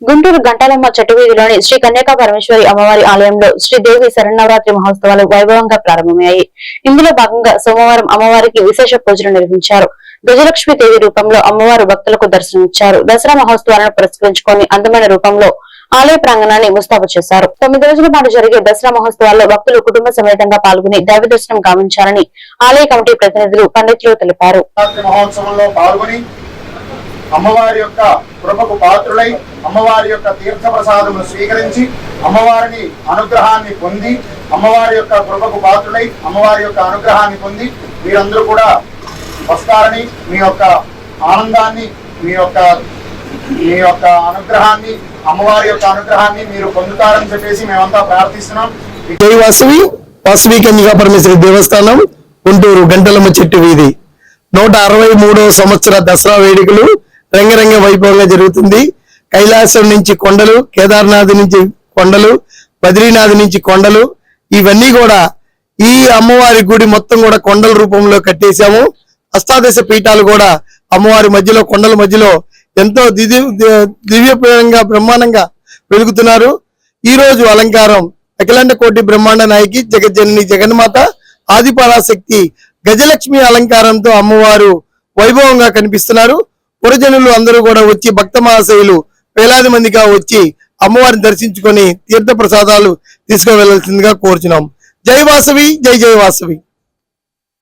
గుంటూరు గంటాలమ్మ చెట్టువీధిలోని శ్రీ కన్యకా పరమేశ్వరి అమ్మవారి ఆలయంలో శ్రీదేవి శరణవరాత్రి మహోత్సవాలు వైభవంగా ప్రారంభమయ్యాయి. ఇందులో భాగంగా సోమవారం అమ్మవారికి విశేష పూజలు నిర్వహించారు. గజలక్ష్మి దేవి రూపంలో అమ్మవారు భక్తులకు దర్శనమిచ్చారు. దసరా మహోత్సవాలను పురస్కరించుకొని అందమైన రూపంలో ఆలయ ప్రాంగణాన్ని ముస్తాబు చేశారు. తొమ్మిది రోజుల పాటు జరిగే దసరా మహోత్సవాల్లో భక్తులు కుటుంబ సమేతంగా పాల్గొని దైవ దర్శనం గావించాలని ఆలయ కమిటీ ప్రతినిధులు పండితులు తెలిపారు. అమ్మవారి యొక్క కృపకు పాత్రులై అమ్మవారి యొక్క తీర్థప్రసాదమును స్వీకరించి అమ్మవారిని అనుగ్రహాన్ని పొంది అమ్మవారి యొక్క కృపకు పాత్రులై అమ్మవారి యొక్క అనుగ్రహాన్ని పొంది మీరందరూ కూడా వస్తారని మీ యొక్క ఆనందాన్ని మీ యొక్క మీ యొక్క అనుగ్రహాన్ని అమ్మవారి యొక్క అనుగ్రహాన్ని మీరు పొందుతారని చెప్పేసి మేమంతా ప్రార్థిస్తున్నాం. జై వాసవి. వాసవి కన్యకా పరమేశ్వరి దేవస్థానం గుంటూరు గంటలమ్మ చెట్టు వీధి. నూట అరవై మూడవ సంవత్సర దసరా వేడుకలు రంగరంగ వైభవంగా జరుగుతుంది. కైలాసం నుంచి కొండలు కేదార్నాథ్ నుంచి కొండలు బద్రీనాథ్ నుంచి కొండలు ఇవన్నీ కూడా ఈ అమ్మవారి గుడి మొత్తం కూడా కొండల రూపంలో కట్టేశాము. అష్టాదశ పీఠాలు కూడా అమ్మవారి మధ్యలో కొండల మధ్యలో ఎంతో దివ్య దివ్యప్రదంగా బ్రహ్మాండంగా వెలుగుతున్నారు. ఈ రోజు అలంకారం అఖిలాండ కోటి బ్రహ్మాండ నాయకి జగజ్జనని జగన్మాత ఆదిపరాశక్తి గజలక్ష్మి అలంకారంతో అమ్మవారు వైభవంగా కనిపిస్తున్నారు. పురజనులు అందరూ కూడా వచ్చి భక్త మహాశయులు వేలాది మందిగా వచ్చి అమ్మవారిని దర్శించుకొని తీర్థ ప్రసాదాలు తీసుకువెళ్ళాల్సిందిగా కోరుచున్నాం. జై వాసవి జై జై వాసవి.